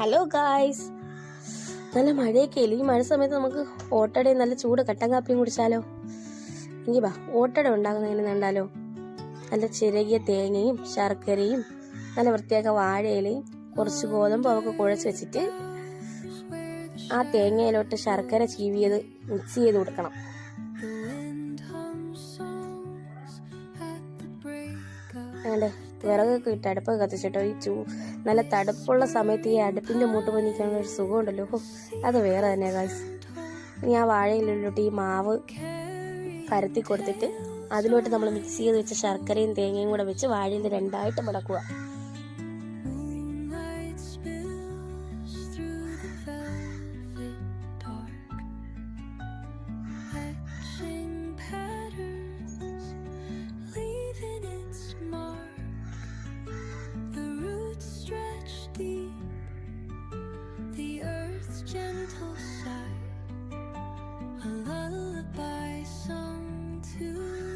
Hello guys നല്ല മഴയൊക്കെ ഇല്ല ഈ മഴ സമയത്ത് നമുക്ക് ഓട്ടടയും നല്ല ചൂട് കട്ടൻ കാപ്പിയും കുടിച്ചാലോ? എങ്കി വാ ഓട്ടട ഉണ്ടാകുന്നതിന് കണ്ടാലോ നല്ല ചിരകിയ തേങ്ങയും ശർക്കരയും നല്ല വൃത്തിയാക്ക വാഴയിലയും കുറച്ച് ഗോതമ്പ് അവക്ക് കുഴച്ച് വെച്ചിട്ട് ആ തേങ്ങയിലോട്ട് ശർക്കര ചീവിയത് മിക്സ് ചെയ്ത് കൊടുക്കണം. അങ്ങനെ വിറകൊക്കെ ഇട്ട് അടുപ്പൊക്കെ കത്തിച്ചിട്ടോ ഈ ചൂ നല്ല തടുപ്പുള്ള സമയത്ത് ഈ അടുപ്പിന്റെ മൂട്ട് ഒരു സുഖമുണ്ടല്ലോ. ഹോ, അത് വേറെ തന്നെ ഗൈസ് ഇനി ആ ഈ മാവ് പരത്തി കൊടുത്തിട്ട് അതിലോട്ട് നമ്മൾ മിക്സ് ചെയ്ത് വെച്ച ശർക്കരയും തേങ്ങയും കൂടെ വെച്ച് വാഴയിൽ രണ്ടായിട്ട് മടക്കുക.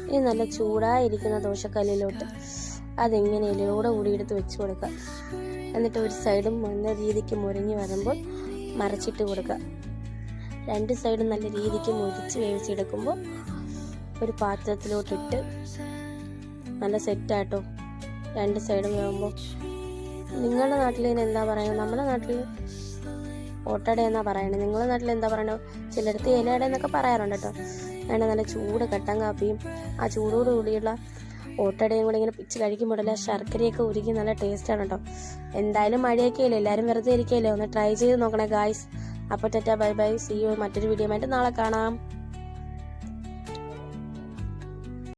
ഇനി നല്ല ചൂടായിരിക്കുന്ന ദോശക്കല്ലിലോട്ട് അതെങ്ങനെ ഇലയോടെ കൂടി എടുത്ത് വെച്ച് കൊടുക്കുക. എന്നിട്ട് ഒരു സൈഡും നല്ല രീതിക്ക് മുരിഞ്ഞ് വരുമ്പോൾ മറച്ചിട്ട് കൊടുക്കുക. രണ്ട് സൈഡും നല്ല രീതിക്ക് മുരിച്ച് വേവിച്ചെടുക്കുമ്പോൾ ഒരു പാത്രത്തിലോട്ടിട്ട് നല്ല സെറ്റാട്ടോ. രണ്ട് സൈഡും വേവുമ്പോൾ നിങ്ങളുടെ നാട്ടിൽ ഇതിന് എന്താ പറയുക? നമ്മുടെ നാട്ടിൽ ഓട്ടട എന്നാ പറയണത് നിങ്ങളുടെ നാട്ടിൽ എന്താ പറയണത് ചിലടത്ത് ഇലയട എന്നൊക്കെ പറയാറുണ്ട് കേട്ടോ. വേണ്ട നല്ല ചൂട് കട്ടൻ കാപ്പിയും ആ ചൂടോട് കൂടിയുള്ള ഓട്ടടയും കൂടെ ഇങ്ങനെ പിച്ച് കഴിക്കുമ്പോഴല്ല ശർക്കരയൊക്കെ ഉരുക്കി നല്ല ടേസ്റ്റാണ് കേട്ടോ. എന്തായാലും മഴയൊക്കെ ഇല്ല എല്ലാവരും വെറുതെ ഇരിക്കുകയല്ലേ ഒന്ന് ട്രൈ ചെയ്ത് നോക്കണേ ഗായ്സ് അപ്പോൾ tata bye bye see you മറ്റൊരു വീഡിയോ ആയിട്ട് നാളെ കാണാം.